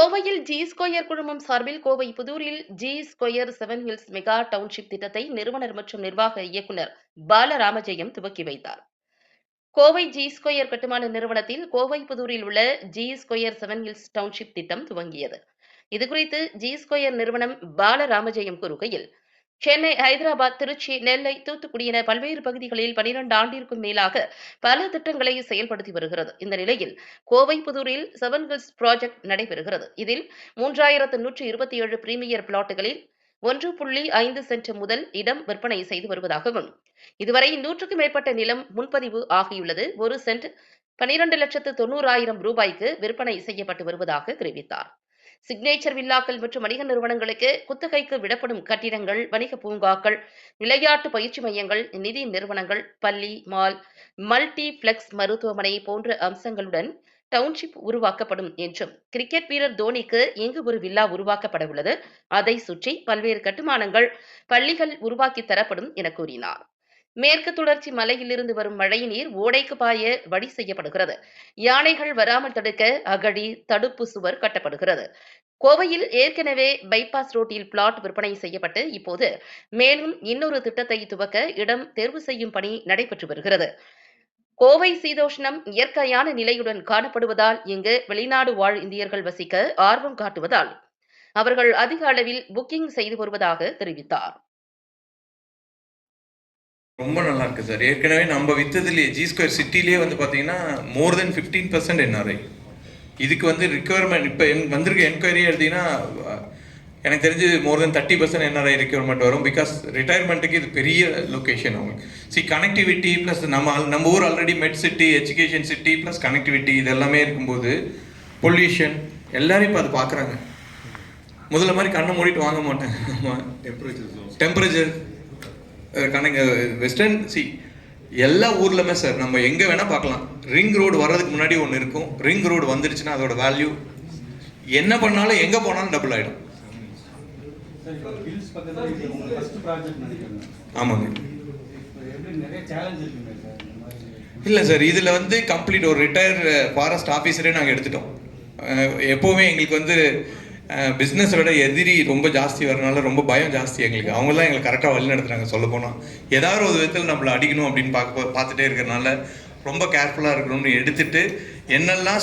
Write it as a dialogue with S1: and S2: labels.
S1: கோவையில் G square குழுமம் சார்பில் Kovai புதூரில் G square seven hills mega township திட்டத்தை நிறுவனர் மற்றும் நிர்வாக இயக்குநர் பாலராமஜெயம் துவக்கி வைத்தார். கோவை ஜி ஸ்கொயர் கட்டுமான நிறுவனத்தில் கோவை புதூரில் உள்ள G square seven hills township திட்டம் துவங்கியது. இதுகுறித்து ஜி ஸ்கொயர் நிறுவனம் பாலராமஜெயம் கூறுகையில் சென்னை ஹைதராபாத் திருச்சி நெல்லை தூத்துக்குடி என பல்வேறு பகுதிகளில் பனிரெண்டு ஆண்டிற்கும் மேலாக பல திட்டங்களை செயல்படுத்தி வருகிறது. இந்த நிலையில் கோவை புதூரில் செவன் ஹில்ஸ் ப்ராஜெக்ட் நடைபெறுகிறது. இதில் மூன்றாயிரத்து நூற்றி இருபத்தி ஏழு பிரீமியர் பிளாட்டுகளில் ஒன்று புள்ளி ஐந்து சென்ட் முதல் இடம் விற்பனை செய்து வருவதாகவும் இதுவரை நூற்றுக்கும் மேற்பட்ட நிலம் முன்பதிவு ஆகியுள்ளது. ஒரு சென்ட் பனிரெண்டு லட்சத்து தொண்ணூறாயிரம் ரூபாய்க்கு விற்பனை செய்யப்பட்டு வருவதாக தெரிவித்தார். சிக்னேச்சர் வில்லாக்கள் மற்றும் வணிக நிறுவனங்களுக்கு குத்தகைக்கு விடப்படும் கட்டிடங்கள் வணிக பூங்காக்கள் விளையாட்டு பயிற்சி மையங்கள் நிதி நிறுவனங்கள் பள்ளி மால் மல்டி பிளெக்ஸ் மருத்துவமனை போன்ற அம்சங்களுடன் டவுன்ஷிப் உருவாக்கப்படும் என்றும் கிரிக்கெட் வீரர் தோனிக்கு இங்கு ஒரு வில்லா உருவாக்கப்பட உள்ளது? அதை சுற்றி பல்வேறு கட்டுமானங்கள் பள்ளிகள் உருவாக்கி தரப்படும் என கூறினார். மேற்கு தொடர்ச்சி மலையிலிருந்து வரும் மழைநீர் ஓடைக்கு பாய வழி செய்யப்படுகிறது. யானைகள் வராமல் தடுக்க அகழி தடுப்பு சுவர் கட்டப்படுகிறது. கோவையில் ஏற்கனவே பைபாஸ் ரோட்டில் பிளாட் விற்பனை செய்யப்பட்டு இப்போது மேலும் இன்னொரு திட்டத்தை துவக்க இடம் தேர்வு செய்யும் பணி நடைபெற்று வருகிறது. கோவை சீதோஷ்ணம் இயற்கையான நிலையுடன் காணப்படுவதால் இங்கு வெளிநாடு வாழ் இந்தியர்கள் வசிக்க ஆர்வம் காட்டுவதால் அவர்கள் அதிக அளவில் புக்கிங் செய்து வருவதாக தெரிவித்தார்.
S2: ரொம்ப நல்லா இருக்கு சார். ஏற்கனவே நம்ம வித்ததுலேயே ஜி ஸ்கொயர் சிட்டிலேயே வந்து பார்த்தீங்கன்னா more than fifteen percent NRI இதுக்கு வந்து ரிக்குவயர்மெண்ட் இப்போ என் வந்திருக்க என்கொயரி எடுத்தீங்கன்னா எனக்கு தெரிஞ்சு more than thirty percent NRI requirement வரும் பிகாஸ் ரிட்டையர்மெண்ட்டுக்கு இது பெரிய லொக்கேஷன் அவங்களுக்கு சி கனெக்டிவிட்டி ப்ளஸ் நம்ம நம்ம ஊர் already med city education city plus connectivity இது எல்லாமே இருக்கும்போது பொல்யூஷன் எல்லாரும் இப்போ அது பார்க்குறாங்க முதல்ல மாதிரி கண்ணை மூடிட்டு வாங்க மாட்டாங்க ஆமாம் டெம்பரேச்சர் கணக்கு வெஸ்டர்ன் சி எல்லா ஊர்லமே சார் நம்ம எங்கே வேணால் பார்க்கலாம். ரிங் ரோடு வர்றதுக்கு முன்னாடி ஒன்று இருக்கும். ரிங் ரோடு வந்துடுச்சுன்னா அதோட வேல்யூ என்ன பண்ணாலும் எங்கே போனாலும் டபுள் ஆகிடும் ஆமாங்க. இல்லை சார் இதில் வந்து கம்ப்ளீட் ஒரு ரிட்டையர் ஃபாரஸ்ட் ஆஃபீஸரே நாங்கள் எடுத்துட்டோம். எப்போவுமே எங்களுக்கு வந்து பிஸ்னஸோட எதிரி ரொம்ப ஜாஸ்தி வரனால ரொம்ப பயம் ஜாஸ்தி எங்களுக்கு. அவங்க தான் எங்களை கரெக்டாக வழி நடத்துகிறாங்க சொல்ல போனால் ஏதாவது ஒரு விதத்தில் நம்மளை அடிக்கணும் அப்படின்னு பார்க்க பார்த்துட்டே இருக்கிறனால ரொம்ப கேர்ஃபுல்லாக இருக்கணும்னு எடுத்துட்டு என்னெல்லாம்